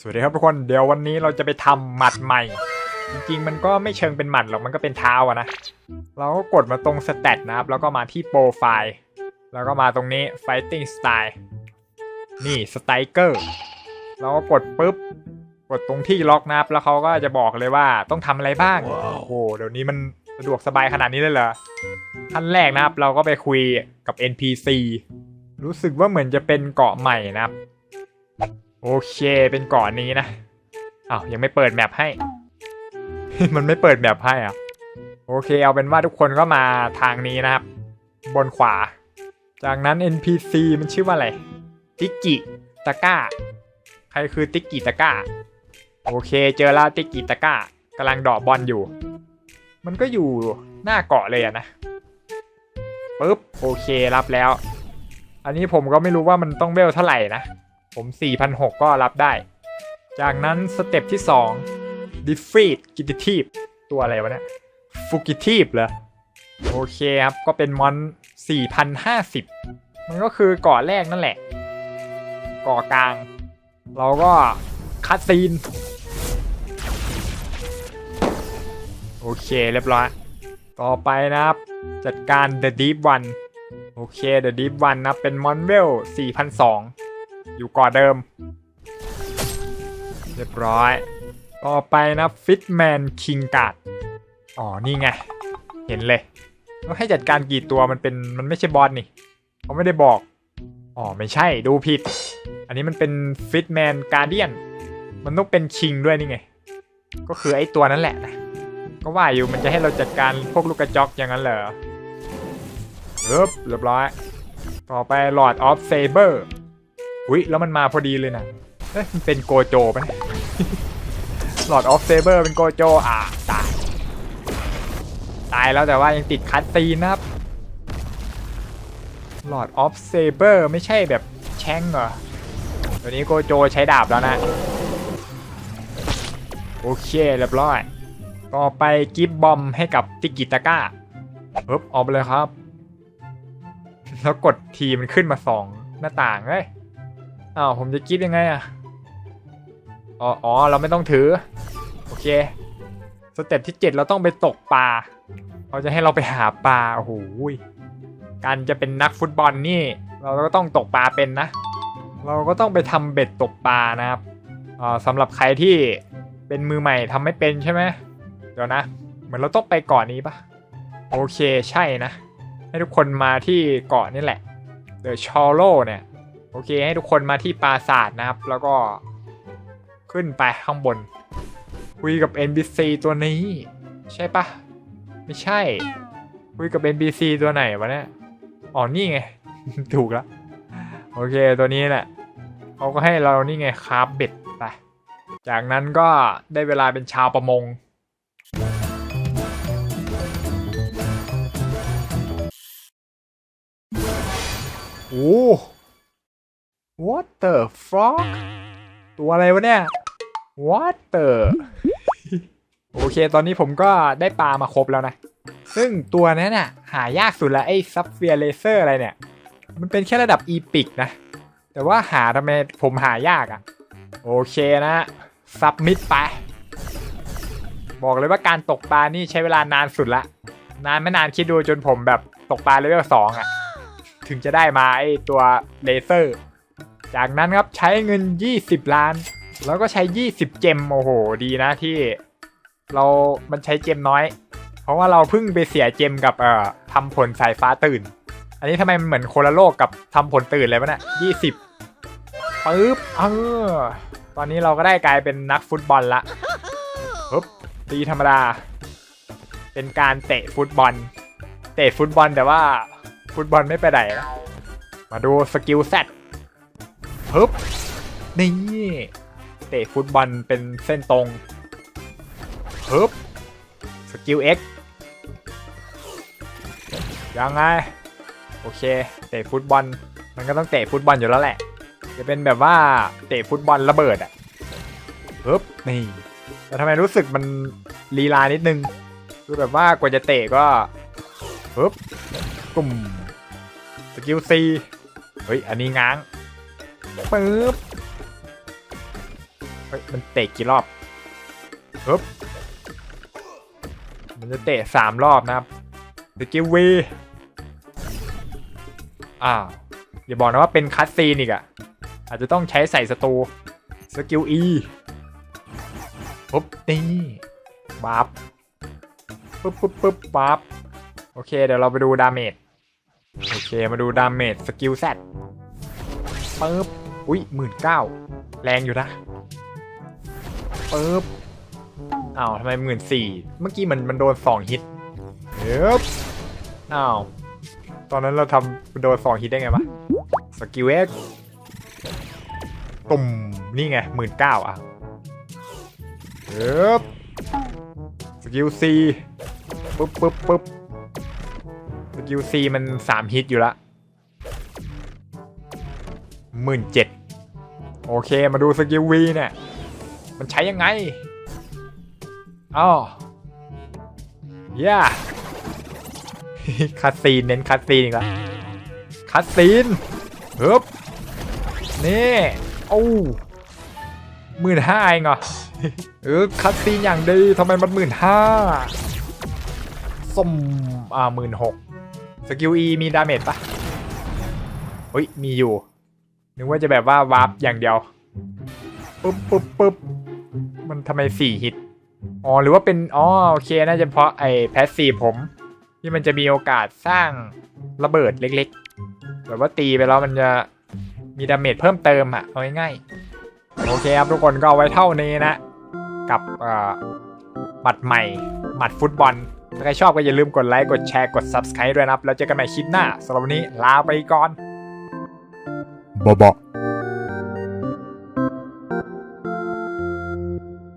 สวัสดีครับทุกคนเดี๋ยววันนี้เราจะไปทำหมัดใหม่ จริงๆ มันก็ไม่เชิงเป็นหมัดหรอกมันก็เป็นเท้าอะนะเราก็กดมาตรงสเตตนะครับ แล้วก็มาที่โปรไฟล์แล้วก็มาตรงนี้ fighting style นี่สไตเกอร์เราก็กดปุ๊บ กดตรงที่ล็อกนะครับ แล้วเขาก็จะบอกเลยว่าต้องทำอะไรบ้างโอ้โหเดี๋ยวนี้มันสะดวกสบายขนาดนี้เลยเหรอขั้นแรกนะครับ เราก็ไปคุยกับ NPC รู้สึกว่าเหมือนจะเป็นเกาะใหม่นะครับ โอเคเป็นเกาะนี้นะอ้าวยังไม่เปิดแมปให้ มันไม่เปิดแมปให้อะโอเคเอาเป็นว่าทุกคนก็มาทางนี้นะครับ บนขวา จากนั้น NPC มันชื่อว่าอะไร ติกิตาก้า ใครคือติกิตาก้า โอเคเจอแล้วติกิตาก้ากำลังดอกบอลอยู่ มันก็อยู่หน้าเกาะเลยอะนะปุ๊บโอเครับแล้ว อันนี้ผมก็ไม่รู้ว่ามันต้องเวลเท่าไหร่นะ ผม4,600ก็รับได้ จากนั้นสเต็ปที่ 2 defeat g i t i v e ตัวอะไรวะเนี่ย fugitive เหรอ โอเคครับ ก็เป็นมอน 4,050 มันก็คือกาะแรกนั่นแหละกาะกลาง เราก็คัดซีน โอเคเรียบร้อย ต่อไปนะครับ จัดการ The Deep One โอเค The Deep One นะ เป็นมอนเวล4,200 อยู่ก่อเดิม เรียบร้อย ต่อไปนะ Fitman King Guard อ๋อ นี่ไง เห็นเลยแล้วให้จัดการกี่ตัวมันเป็นมันไม่ใช่บอสนี่เขาไม่ได้บอก อ๋อ ไม่ใช่ดูผิด อันนี้มันเป็น Fitman Guardian มันต้องเป็น King ด้วยนี่ไง ก็คือไอ้ตัวนั้นแหละนะก็ว่าอยู่มันจะให้เราจัดการพวกลูกกระจอกอย่างนั้นเหรอเรียบร้อย ต่อไป Lord of Saber อุ้ วุ้ยแล้วมันมาพอดีเลยนะเอ้ยมันเป็นโกโจปะเนี่ย Lord of Saber เป็นโกโจอ่าตายตายแล้วแต่ว่ายังติดคัดซีนนะครับ Lord of Saber ไม่ใช่แบบแช่งเหรอตัวนี้โกโจใช้ดาบแล้วนะ โอเคเรียบร้อย ต่อไปกิฟบอมให้กับติกิตาก้าปึ๊บออกไปเลยครับ แล้วกดทีมันขึ้นมาสองหน้าต่างเฮ้ย อ้าวผมจะกิฟยังไงอะอ๋ออ๋อเราไม่ต้องถือ โอเค สเต็ปที่ 7 เราต้องไปตกปลาเขาจะให้เราไปหาปลาโอ้โหการจะเป็นนักฟุตบอลนี่ เราก็ต้องตกปลาเป็นนะ เราก็ต้องไปทำเบ็ดตกปลานะครับอ่าสำหรับใครที่เป็นมือใหม่ทำไม่เป็นใช่ไหมเดี๋ยวนะ เหมือนเราต้องไปเกาะนนี้ปะโอเคใช่นะ ให้ทุกคนมาที่เกาะนี่แหละเดอะชอโลเนี่ย อเคให้ทุกคนมาที่ปราสาทนะครับ แล้วก็ขึ้นไปข้างบน คุยกับ NPC ตัวนี้ ใช่ปะไม่ใช่ คุยกับ NPC ตัวไหนวะเนี่ยอ๋อนี่ไง ถูกแล้วโอเคตัวนี้แหละเขาก็ให้เรานี่ไงคราฟเบ็ดไปจากนั้นก็ได้เวลาเป็นชาวประมงโอ้ What the fuck ตัวอะไรวะเนี่ย What the โอเค ตอนนี้ผมก็ได้ปลามาครบแล้วนะ ซึ่งตัวนั้นน่ะ หายากสุดละไอ้ซับเฟียเลเซอร์อะไรเนี่ย มันเป็นแค่ระดับอีพิกนะ แต่ว่าหาทำไมผมหายากอะ่ะ โอเคนะซับมิดไป บอกเลยว่าการตกปลานี่ใช้เวลานานสุดละ นานไม่นานคิดดูจนผมแบบตกปลาเลเวลสองอะ่ะ ถึงจะได้มาไอตัวเลเซอร์ จากนั้นครับใช้เงิน 20 ล้าน แล้วก็ใช้ 20 เจมโอ้โหดีนะที่เรา มันใช้เจมน้อย เพราะว่าเราเพิ่งไปเสียเจมกับเอ่อทำผลสายฟ้าตื่น อันนี้ทำไมมันเหมือนโคนละโลกกับทำผลตื่นเลยวะเนี่ยยี่สิบปึ๊บเออตอนนี้เราก็ได้กลายเป็นนักฟุตบอลละปึ๊บตีธรรมดา เป็นการเตะฟุตบอล เตะฟุตบอลแต่ว่าฟุตบอลไม่ไปไหนนะมาดูสกิลเซต ปึ๊บนี่เตะฟุตบอลเป็นเส้นตรงปึ๊บสกิล X ยังไง โอเค เตะฟุตบอล มันก็ต้องเตะฟุตบอลอยู่แล้วแหละ จะเป็นแบบว่าเตะฟุตบอลระเบิดอะปึ๊บนี่แต่ทำไมรู้สึกมันลีลานิดนึง คือแบบว่ากว่าจะเตะก็ปึ๊บกลุ่มสกิล C เฮ้ย อันนี้ง้าง ปึ๊บเฮ้ยมันเตะกี่รอบฮึบมันจะเตะสามรอบนะครับสกิลวีอ้าวอย่าบอกนะว่าเป็นคัตซีนอีกอะอาจจะต้องใช้ใส่สตูสกิลอีปุ๊บนี่บัฟปุ๊บปุ๊บปุ๊บบัฟโอเค เดี๋ยวเราไปดูดาเมจโอเคมาดูดาเมจสกิลแซดปึ๊บ อุ้ยหมื่นเก้าแรงอยู่นะปึ๊บอ้าวทำไมหมื่นสี่เมื่อกี้มันมันโดนสองฮิตเฮ้ยอ้าวตอนนั้นเราทำโดนสองฮิตได้ไงวะสกิลเอ็กตุ่มนี่ไงหมื่นเก้าอะเฮ้ยสกิลซีปึ๊บปึ๊บปึ๊บสกิลซีมันสามฮิตอยู่ละหมื่นเจ็ด โอเคมาดูสกิลวีเนี่ย มันใช้ยังไงอ๋อ yeah คัดซีนเน้นคัดซีนอีกแล้วคัดซีนเฮ้บนี่โอ้หมื่นห้าเองเหรอเออคัดซีนอย่างดีทำไมมันหมื่นห้าสมอ่าหมื่นหกสกิลอีมีดาเมจปะเฮ้ย มีอยู่ นึกว่าจะแบบว่าวาร์ปอย่างเดียวปุ๊บปุ๊บปุ๊บมันทำไมสี่ฮิตอ๋อหรือว่าเป็นอ๋อโอเคน่าจะเพราะไอ้แพสซีฟผม ที่มันจะมีโอกาสสร้างระเบิดเล็กๆแบบว่าตีไปแล้วมันจะมีดาเมจเพิ่มเติมอะเอาง่ายๆโอเคครับทุกคนก็เอาไว้เท่านี้นะ กับเอ่อหมัดใหม่หมัดฟุตบอล ถ้าใครชอบก็อย่าลืมกดไลค์ กดแชร์ กด Subscribe ด้วยนะครับ แล้วเจอกันใหม่คลิปหน้าสำหรับวันนี้ลาไปก่อน Boba.